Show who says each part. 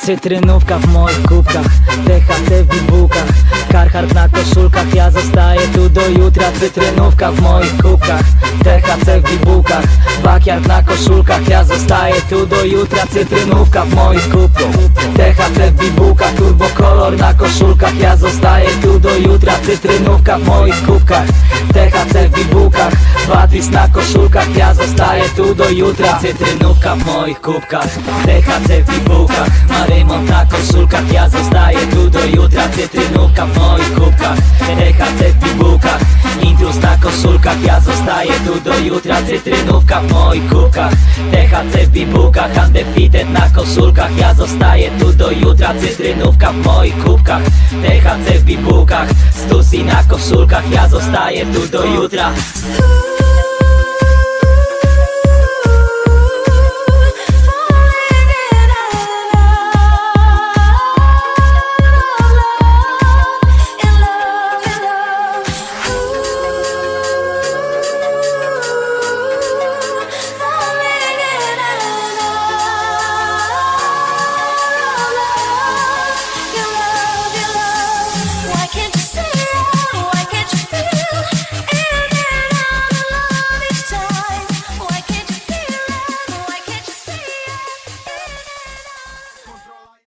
Speaker 1: Cytrynówka w moich kubkach THC w bibułkach do jutra Cytrynówka w moich kubkach THC w bibułkach Backyard na koszulkach. Ja zostaję tu do jutra Cytrynówka w moich kubkach THC w bibułkach Turbo kolor na koszulkach. Ja zostaję tu do jutra Cytrynówka w moich kubkach THC w bibułkach Batis na koszulkach. Ja zostaję tu do jutra Cytrynówka w moich kubkach THC w bibułkach Marymont na koszulkach. Ja zostaję tu do jutra Cytrynówka w moich kubkach THC w bibułkach Intrus na koszulkach Ja zostaję tu do jutra. Cytrynówka w moich kubkach. THC w bibułkach Undefeated na koszulkach. Ja zostaję tu do jutra. Cytrynówka w moich kubkach. THC w bibułkach Stusi na koszulkach Ja zostaję tu do jutra